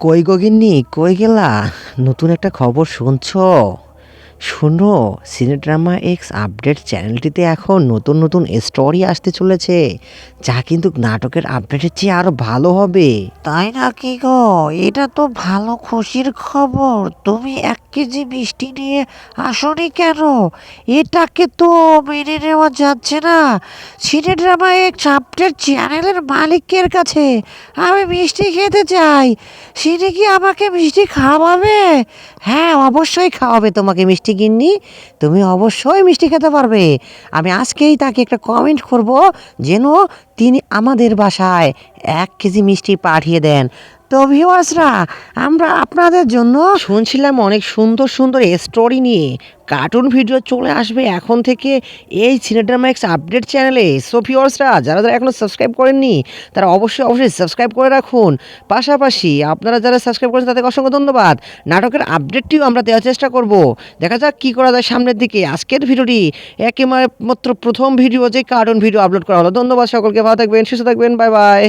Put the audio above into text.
কই গগিন্নি কই গেলা? নতুন একটা খবর শুনছো? শুনো সিনেড্রামা এক্স আপডেট চ্যানেলটিতে এখন নতুন নতুন স্টোরি আসতে চলেছে, যা কিন্তু নাটকের আপডেটের চেয়ে আরও ভালো হবে। তাই নাকি গো? এটা তো ভালো খুশির খবর। তুমি এক কেজি মিষ্টি নিয়ে আসনি কেন? এটাকে তো মেনে নেওয়া যাচ্ছে না। সিনেড্রামা এক্স আপডেট চ্যানেলের মালিকের কাছে আমি মিষ্টি খেতে চাই। সিনে কি আমাকে মিষ্টি খাওয়াবে? হ্যাঁ অবশ্যই খাওয়াবে তোমাকে মিষ্টি গিন্নি, তুমি অবশ্যই মিষ্টি খেতে পারবে। আমি আজকেই তাকে একটা কমেন্ট করব, যেন তিনি আমাদের বাসায় এক কেজি মিষ্টি পাঠিয়ে দেন। তো ভিউয়ার্সরা আমরা আপনাদের জন্য শুনছিলাম অনেক সুন্দর সুন্দর স্টোরি নিয়ে। কার্টুন ভিডিও চলে আসবে এখন থেকে এই সিনেড্রাম্যাক্স আপডেট চ্যানেলে সো ভিউয়ার্সরা যারা যারা এখনও সাবস্ক্রাইব করেননি, তারা অবশ্যই অবশ্যই সাবস্ক্রাইব করে রাখুন। পাশাপাশি আপনারা যারা সাবস্ক্রাইব করেছেন, তাদেরকে অসংখ্য ধন্যবাদ। নাটকের আপডেটটিও আমরা দেওয়ার চেষ্টা করব। দেখা যাক কী করা যায় সামনের দিকে। আজকের ভিডিওটি একেবারে মাত্র প্রথম ভিডিও যে কার্টুন ভিডিও আপলোড করা হলো। ধন্যবাদ সকলকে। ভালো থাকবেন, সুস্থ থাকবেন। Bye bye